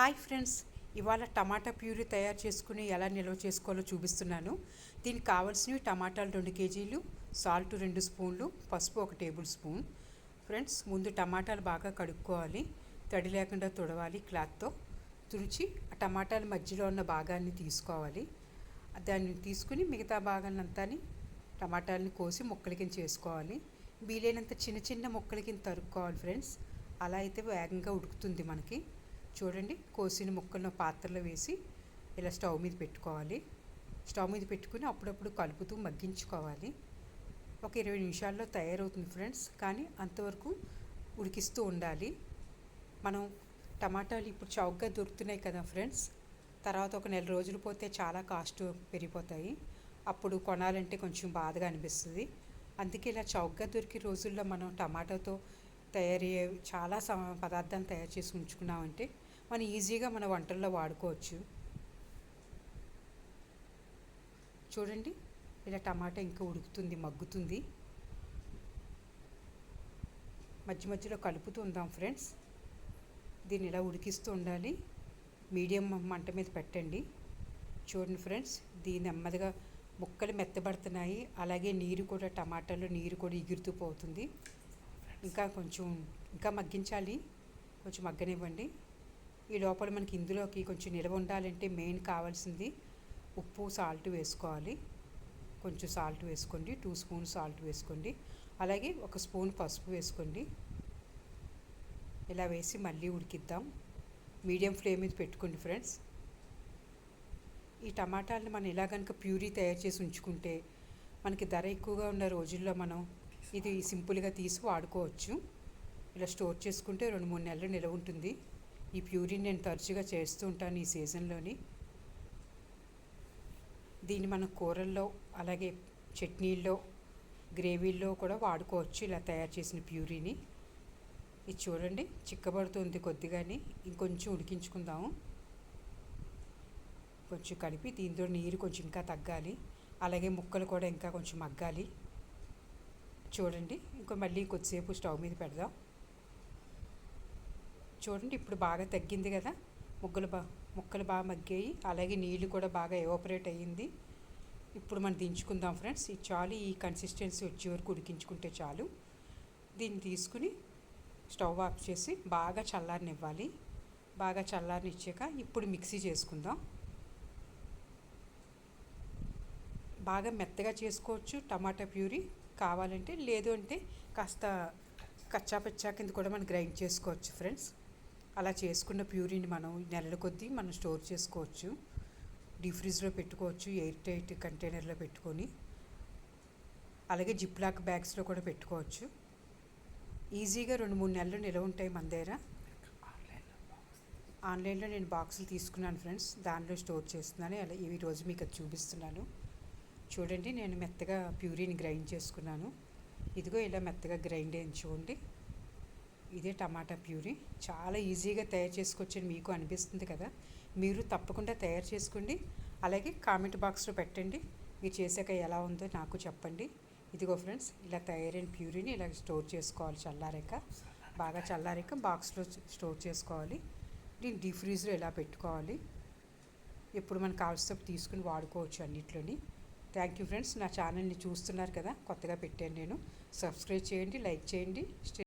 Hi friends ఇవాళ టమాటా puree తయారు చేసుకుని ఎలా నిల్వ చేసుకోవాలో చూపిస్తున్నాను. దీనికి కావాల్సినవి టమాటాలు రెండు కేజీలు సాల్ట్ రెండు స్పూన్లు పసుపు ఒక టేబుల్ స్పూన్. ఫ్రెండ్స్ ముందు టమాటాలు బాగా కడుక్కోవాలి. తడి లేకుండా తుడవాలి క్లాత్తో. తుడిచి ఆ టమాటాల మధ్యలో ఉన్న భాగాన్ని తీసుకోవాలి. దాన్ని తీసుకుని మిగతా భాగాన్నంతా టమాటాలని కోసి ముక్కల కింద చేసుకోవాలి. వీలైనంత చిన్న చిన్న ముక్కల కింద తరుక్కోవాలి ఫ్రెండ్స్. అలా అయితే వేగంగా ఉడుకుతుంది మనకి. చూడండి. కోసిన ముక్కలను పాత్రలో వేసి ఇలా స్టవ్ మీద పెట్టుకోవాలి. స్టవ్ మీద పెట్టుకుని అప్పుడప్పుడు కలుపుతూ మగ్గించుకోవాలి. ఒక ఇరవై నిమిషాల్లో తయారవుతుంది ఫ్రెండ్స్. కానీ అంతవరకు ఉడికిస్తూ ఉండాలి. మనం టమాటాలు ఇప్పుడు చౌకగా దొరుకుతున్నాయి కదా ఫ్రెండ్స్. తర్వాత ఒక నెల రోజులు పోతే చాలా కాస్ట్ పెరిగిపోతాయి. అప్పుడు కొనాలంటే కొంచెం బాధగా అనిపిస్తుంది. అందుకే ఇలా చౌకగా దొరికే రోజుల్లో మనం టమాటాతో తయారయ్యే చాలా పదార్థాలు తయారు చేసి ఉంచుకున్నామంటే మనం ఈజీగా మన వంటల్లో వాడుకోవచ్చు. చూడండి ఇలా టమాటా ఇంకా ఉడుకుతుంది మగ్గుతుంది. మధ్య మధ్యలో కలుపుతూ ఉందాం ఫ్రెండ్స్. దీన్ని ఇలా ఉడికిస్తూ ఉండాలి. మీడియం మంట మీద పెట్టండి. చూడండి ఫ్రెండ్స్ దీన్ని నెమ్మదిగా ముక్కలు మెత్తబడుతున్నాయి. అలాగే నీరు కూడా టమాటాలో నీరు కూడా ఎగురుతూ పోతుంది. ఇంకా కొంచెం ఇంకా మగ్గించాలి. కొంచెం మగ్గనివ్వండి. ఈ లోపల మనకి ఇందులోకి కొంచెం నిల్వ ఉండాలంటే మెయిన్ కావాల్సింది ఉప్పు సాల్ట్ వేసుకోవాలి. కొంచెం సాల్ట్ వేసుకోండి. టూ స్పూన్ సాల్ట్ వేసుకోండి. అలాగే ఒక స్పూన్ పసుపు వేసుకోండి. ఇలా వేసి మళ్ళీ ఉడికిద్దాం. మీడియం ఫ్లేమ్ మీద పెట్టుకోండి ఫ్రెండ్స్. ఈ టమాటాలను మనం ఇలా కనుక ప్యూరీ తయారు చేసి ఉంచుకుంటే మనకి ధర ఎక్కువగా ఉన్న రోజుల్లో మనం ఇది సింపుల్గా తీసి వాడుకోవచ్చు. ఇలా స్టోర్ చేసుకుంటే రెండు మూడు నెలలు నిలవ ఉంటుంది. ఈ ప్యూరిన్ నేను తరచుగా చేస్తూ ఉంటాను ఈ సీజన్లోని. దీన్ని మనం కూరల్లో అలాగే చట్నీల్లో గ్రేవీల్లో కూడా వాడుకోవచ్చు ఇలా తయారు చేసిన ప్యూరీని. ఇది చూడండి చిక్కబడుతుంది కొద్దిగాని ఇంకొంచెం ఉడికించుకుందాము. కొంచెం కలిపి దీంతో నీరు కొంచెం ఇంకా తగ్గాలి. అలాగే ముక్కలు కూడా ఇంకా కొంచెం మగ్గాలి. చూడండి ఇంకో మళ్ళీ కొద్దిసేపు స్టవ్ మీద పెడదాం. చూడండి ఇప్పుడు బాగా తగ్గింది కదా. ముగ్గులు బా ముక్కలు బాగా మగ్గాయి. అలాగే నీళ్ళు కూడా బాగా ఎవాపరేట్ అయ్యింది. ఇప్పుడు మనం దించుకుందాం ఫ్రెండ్స్. ఈ చాలు ఈ కన్సిస్టెన్సీ వచ్చే వరకు ఉడికించుకుంటే చాలు. దీన్ని తీసుకుని స్టవ్ ఆఫ్ చేసి బాగా చల్లారనివ్వాలి. బాగా చల్లారనిచ్చాక ఇప్పుడు మిక్సీ చేసుకుందాం. బాగా మెత్తగా చేసుకోవచ్చు. టమాటా ప్యూరీ కావాలంటే లేదు అంటే కాస్త కచ్చాపచ్చా కింద కూడా మనం గ్రైండ్ చేసుకోవచ్చు ఫ్రెండ్స్. అలా చేసుకున్న ప్యూరీని మనం నెలల కొద్దీ మనం స్టోర్ చేసుకోవచ్చు. డీప్ పెట్టుకోవచ్చు ఎయిర్ టైట్ కంటైనర్లో పెట్టుకొని. అలాగే జిప్లాక్ బ్యాగ్స్లో కూడా పెట్టుకోవచ్చు. ఈజీగా రెండు మూడు నెలలు నిలవ ఉంటాయి మన దగ్గర ఆన్లైన్లో నేను బాక్సులు తీసుకున్నాను ఫ్రెండ్స్. దానిలో స్టోర్ చేస్తున్నాను. అలా ఈ రోజు మీకు అది చూపిస్తున్నాను. చూడండి నేను మెత్తగా ప్యూరీని గ్రైండ్ చేసుకున్నాను. ఇదిగో ఇలా మెత్తగా గ్రైండ్ చేయించుకోండి ఇదే టమాటా ప్యూరీ. చాలా ఈజీగా తయారు చేసుకోవచ్చని మీకు అనిపిస్తుంది కదా? మీరు తప్పకుండా తయారు చేసుకోండి. అలాగే కామెంట్ బాక్స్లో పెట్టండి. మీరు చేసాక ఎలా ఉందో నాకు చెప్పండి. ఇదిగో ఫ్రెండ్స్ ఇలా తయారైన ప్యూరీని ఇలా స్టోర్ చేసుకోవాలి చల్లారాక. బాగా చల్లారాక బాక్స్లో స్టోర్ చేసుకోవాలి. దీన్ని డీప్ ఫ్రీజ్లో ఇలా పెట్టుకోవాలి? ఎప్పుడు మనకు కావాల్సినప్పుడు తీసుకుని వాడుకోవచ్చు అన్నిట్లోని. Thank you friends. నా ఛానల్ని చూస్తున్నారు కదా? కొత్తగా పెట్టాను నేను. సబ్స్క్రైబ్ చేయండి లైక్ చేయండి.